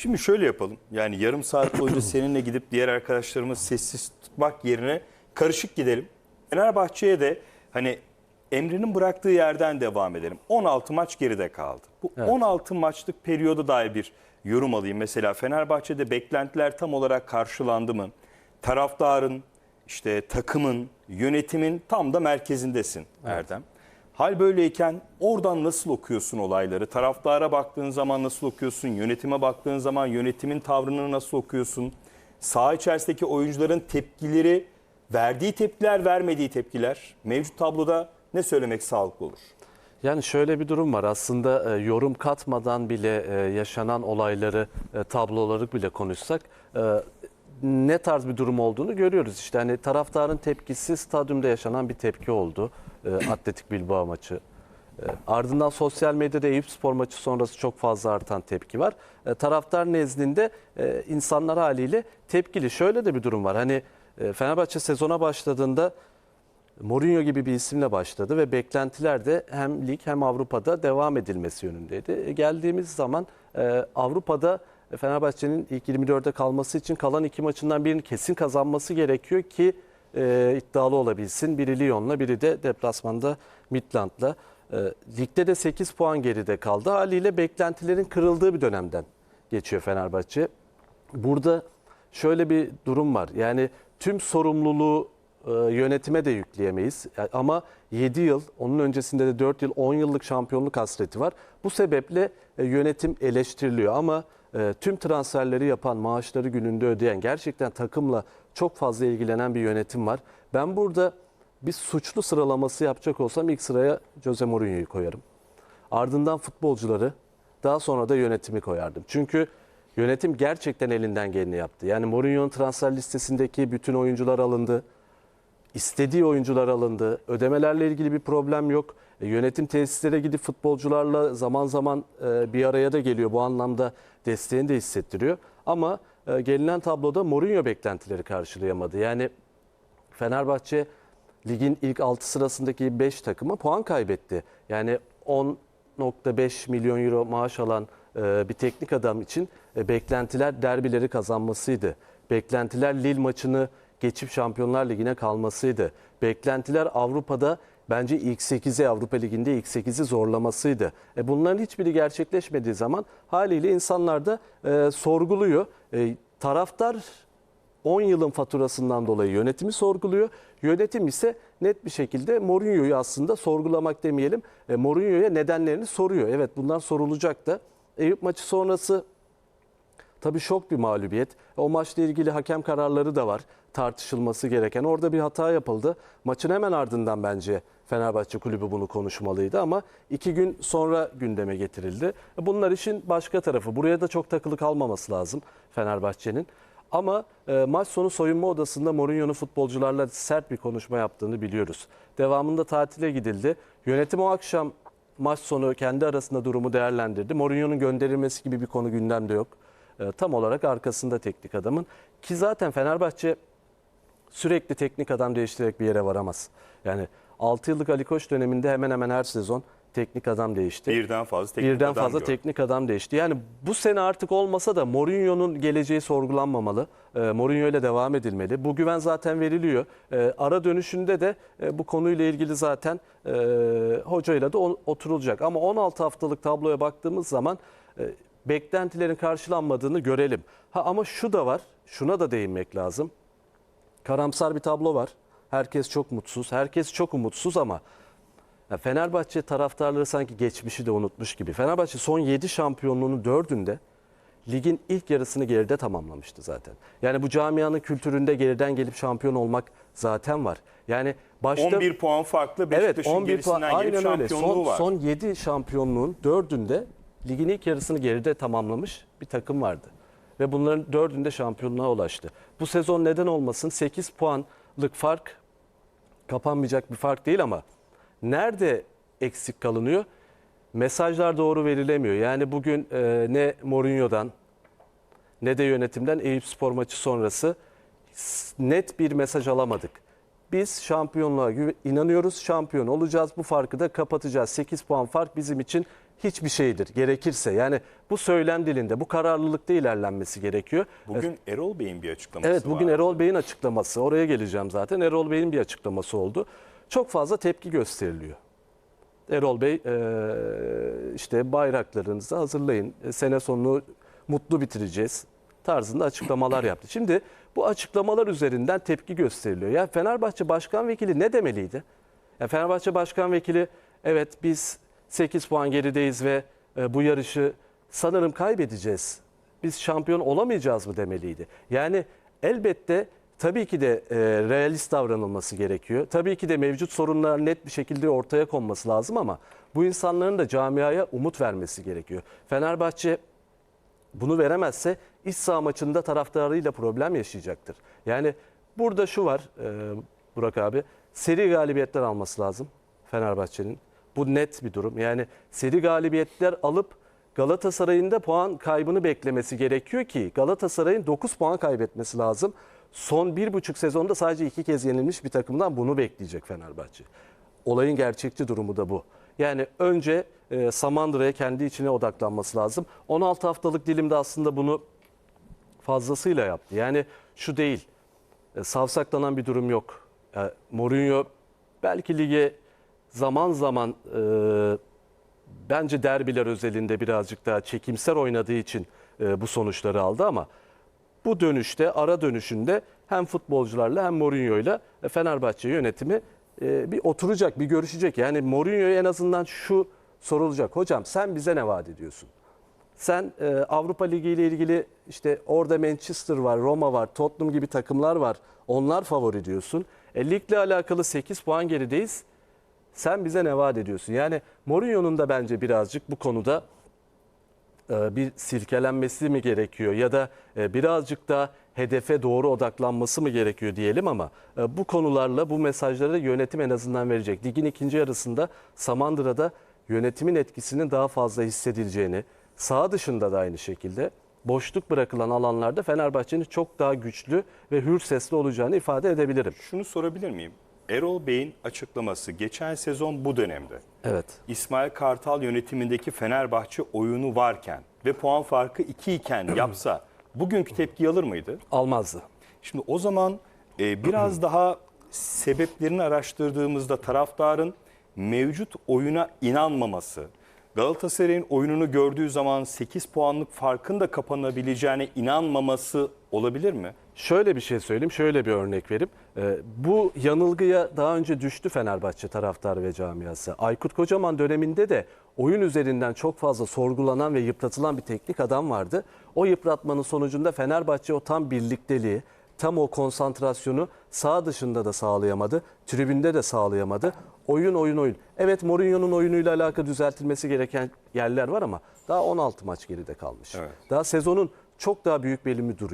Şimdi şöyle yapalım. Yani yarım saat boyunca seninle gidip diğer arkadaşlarımız sessiz tutmak yerine karışık gidelim. Fenerbahçe'ye de hani Emre'nin bıraktığı yerden devam edelim. 16 maç geride kaldı. Bu 16 maçlık periyoda dair bir yorum alayım. Mesela Fenerbahçe'de beklentiler tam olarak karşılandı mı? Taraftarın, işte takımın, yönetimin tam da merkezindesin Erdem. Hal böyleyken oradan nasıl okuyorsun olayları? Taraftara baktığın zaman nasıl okuyorsun? Yönetime baktığın zaman yönetimin tavrını nasıl okuyorsun? Saha içerisindeki oyuncuların tepkileri, verdiği tepkiler, vermediği tepkiler mevcut tabloda ne söylemek sağlıklı olur? Yani şöyle bir durum var aslında e, yorum katmadan bile e, yaşanan olayları, e, tabloları bile konuşsak e, ne tarz bir durum olduğunu görüyoruz. İşte hani taraftarın tepkisi stadyumda yaşanan bir tepki oldu. E, Atletik Bilbao maçı. E, ardından sosyal medyada Eyüp Spor maçı sonrası çok fazla artan tepki var. E, taraftar nezdinde e, insanlar haliyle tepkili. Şöyle de bir durum var. Hani e, Fenerbahçe sezona başladığında Mourinho gibi bir isimle başladı ve beklentiler de hem lig hem Avrupa'da devam edilmesi yönündeydi. E, Geldiğimiz zaman e, Avrupa'da Fenerbahçe'nin ilk 24'e kalması için kalan iki maçından birini kesin kazanması gerekiyor ki e, iddialı olabilsin. Biri Lyon'la biri de deplasmanda Midland'la. E, ligde de 8 puan geride kaldı. Haliyle beklentilerin kırıldığı bir dönemden geçiyor Fenerbahçe. Burada şöyle bir durum var. Yani tüm sorumluluğu e, yönetime de yükleyemeyiz. Ya- Ama 7 yıl, onun öncesinde de 4 yıl, 10 yıllık şampiyonluk hasreti var. Bu sebeple e, yönetim eleştiriliyor ama e, tüm transferleri yapan, maaşları gününde ödeyen, gerçekten takımla çok fazla ilgilenen bir yönetim var. Ben burada bir suçlu sıralaması yapacak olsam ilk sıraya Jose Mourinho'yu koyarım. Ardından futbolcuları, daha sonra da yönetimi koyardım. Çünkü yönetim gerçekten elinden geleni yaptı. Yani Mourinho'nun transfer listesindeki bütün oyuncular alındı. İstediği oyuncular alındı. Ödemelerle ilgili bir problem yok. E, yönetim tesislere gidip futbolcularla zaman zaman e, bir araya da geliyor. Bu anlamda desteğini de hissettiriyor. Ama e, gelinen tabloda Mourinho beklentileri karşılayamadı. Yani Fenerbahçe ligin ilk 6 sırasındaki 5 takıma puan kaybetti. Yani 10.5 milyon euro maaş alan bir teknik adam için beklentiler derbileri kazanmasıydı. Beklentiler Lille maçını geçip Şampiyonlar Ligi'ne kalmasıydı. Beklentiler Avrupa'da bence ilk 8'e Avrupa Ligi'nde ilk 8'i zorlamasıydı. E bunların hiçbiri gerçekleşmediği zaman haliyle insanlar da e, sorguluyor. E, taraftar 10 yılın faturasından dolayı yönetimi sorguluyor. Yönetim ise net bir şekilde Mourinho'yu aslında sorgulamak demeyelim. E, Mourinho'ya nedenlerini soruyor. Evet bunlar sorulacak da. Eyüp maçı sonrası Tabii şok bir mağlubiyet. O maçla ilgili hakem kararları da var tartışılması gereken. Orada bir hata yapıldı. Maçın hemen ardından bence Fenerbahçe kulübü bunu konuşmalıydı ama iki gün sonra gündeme getirildi. Bunlar işin başka tarafı. Buraya da çok takılı kalmaması lazım Fenerbahçe'nin. Ama e, maç sonu soyunma odasında Mourinho'nun futbolcularla sert bir konuşma yaptığını biliyoruz. Devamında tatile gidildi. Yönetim o akşam maç sonu kendi arasında durumu değerlendirdi. Mourinho'nun gönderilmesi gibi bir konu gündemde yok. E, tam olarak arkasında teknik adamın. Ki zaten Fenerbahçe sürekli teknik adam değiştirerek bir yere varamaz. Yani 6 yıllık Ali Koç döneminde hemen hemen her sezon teknik adam değişti. Birden fazla teknik Birden adam fazla gördüm. teknik adam değişti. Yani bu sene artık olmasa da Mourinho'nun geleceği sorgulanmamalı. E, Mourinho ile devam edilmeli. Bu güven zaten veriliyor. E, ara dönüşünde de e, bu konuyla ilgili zaten e, hocayla da oturulacak. Ama 16 haftalık tabloya baktığımız zaman e, beklentilerin karşılanmadığını görelim. Ha ama şu da var. Şuna da değinmek lazım. Karamsar bir tablo var. Herkes çok mutsuz, herkes çok umutsuz ama ya Fenerbahçe taraftarları sanki geçmişi de unutmuş gibi. Fenerbahçe son 7 şampiyonluğunun 4'ünde ligin ilk yarısını geride tamamlamıştı zaten. Yani bu camianın kültüründe geriden gelip şampiyon olmak zaten var. Yani başta 11 puan farklı Evet Beşiktaş'ın 11 puan gerisinden gelip aynen öyle. şampiyonluğu Son, var. son 7 şampiyonluğun 4'ünde ligin ilk yarısını geride tamamlamış bir takım vardı. Ve bunların 4'ünde şampiyonluğa ulaştı. Bu sezon neden olmasın 8 puanlık fark kapanmayacak bir fark değil ama nerede eksik kalınıyor? Mesajlar doğru verilemiyor. Yani bugün e, ne Mourinho'dan ne de yönetimden Eyüp Spor maçı sonrası net bir mesaj alamadık. Biz şampiyonluğa inanıyoruz, şampiyon olacağız. Bu farkı da kapatacağız. 8 puan fark bizim için hiçbir şeydir. Gerekirse yani bu söylem dilinde bu kararlılıkta ilerlenmesi gerekiyor. Bugün Erol Bey'in bir açıklaması Evet bugün var. Erol Bey'in açıklaması oraya geleceğim zaten. Erol Bey'in bir açıklaması oldu. Çok fazla tepki gösteriliyor. Erol Bey işte bayraklarınızı hazırlayın. E, Sene sonunu mutlu bitireceğiz tarzında açıklamalar yaptı. Şimdi bu açıklamalar üzerinden tepki gösteriliyor. Ya Fenerbahçe Başkan Vekili ne demeliydi? Ya Fenerbahçe Başkan Vekili evet biz 8 puan gerideyiz ve e, bu yarışı sanırım kaybedeceğiz. Biz şampiyon olamayacağız mı demeliydi. Yani elbette tabii ki de e, realist davranılması gerekiyor. Tabii ki de mevcut sorunlar net bir şekilde ortaya konması lazım ama bu insanların da camiaya umut vermesi gerekiyor. Fenerbahçe bunu veremezse iç saha maçında taraftarıyla problem yaşayacaktır. Yani burada şu var e, Burak abi seri galibiyetler alması lazım Fenerbahçe'nin. Bu net bir durum. Yani seri galibiyetler alıp Galatasaray'ın da puan kaybını beklemesi gerekiyor ki Galatasaray'ın 9 puan kaybetmesi lazım. Son bir buçuk sezonda sadece iki kez yenilmiş bir takımdan bunu bekleyecek Fenerbahçe. Olayın gerçekçi durumu da bu. Yani önce e, Samandıra'ya kendi içine odaklanması lazım. 16 haftalık dilimde aslında bunu fazlasıyla yaptı. Yani şu değil, e, savsaklanan bir durum yok. E, Mourinho belki lige zaman zaman e, bence derbiler özelinde birazcık daha çekimser oynadığı için e, bu sonuçları aldı ama bu dönüşte, ara dönüşünde hem futbolcularla hem Mourinho'yla e, Fenerbahçe yönetimi e, bir oturacak, bir görüşecek. Yani Mourinho'ya en azından şu sorulacak. Hocam sen bize ne vaat ediyorsun? Sen e, Avrupa Ligi ile ilgili işte orada Manchester var, Roma var, Tottenham gibi takımlar var. Onlar favori diyorsun. E, ligle alakalı 8 puan gerideyiz. Sen bize ne vaat ediyorsun? Yani Mourinho'nun da bence birazcık bu konuda e, bir silkelenmesi mi gerekiyor ya da e, birazcık da hedefe doğru odaklanması mı gerekiyor diyelim ama e, bu konularla bu mesajları yönetim en azından verecek. Ligin ikinci yarısında Samandıra'da yönetimin etkisinin daha fazla hissedileceğini, sağ dışında da aynı şekilde boşluk bırakılan alanlarda Fenerbahçe'nin çok daha güçlü ve hür sesli olacağını ifade edebilirim. Şunu sorabilir miyim? Erol Bey'in açıklaması geçen sezon bu dönemde Evet. İsmail Kartal yönetimindeki Fenerbahçe oyunu varken ve puan farkı 2 iken yapsa bugünkü tepki alır mıydı? Almazdı. Şimdi o zaman e, biraz daha sebeplerini araştırdığımızda taraftarın mevcut oyuna inanmaması, Galatasaray'ın oyununu gördüğü zaman 8 puanlık farkın da kapanabileceğine inanmaması olabilir mi? Şöyle bir şey söyleyeyim, şöyle bir örnek verip bu yanılgıya daha önce düştü Fenerbahçe taraftarı ve camiası. Aykut Kocaman döneminde de oyun üzerinden çok fazla sorgulanan ve yıpratılan bir teknik adam vardı. O yıpratmanın sonucunda Fenerbahçe o tam birlikteliği, tam o konsantrasyonu sağ dışında da sağlayamadı, tribünde de sağlayamadı. Oyun oyun oyun. Evet Mourinho'nun oyunuyla alakalı düzeltilmesi gereken yerler var ama daha 16 maç geride kalmış. Evet. Daha sezonun çok daha büyük bölümü duruyor.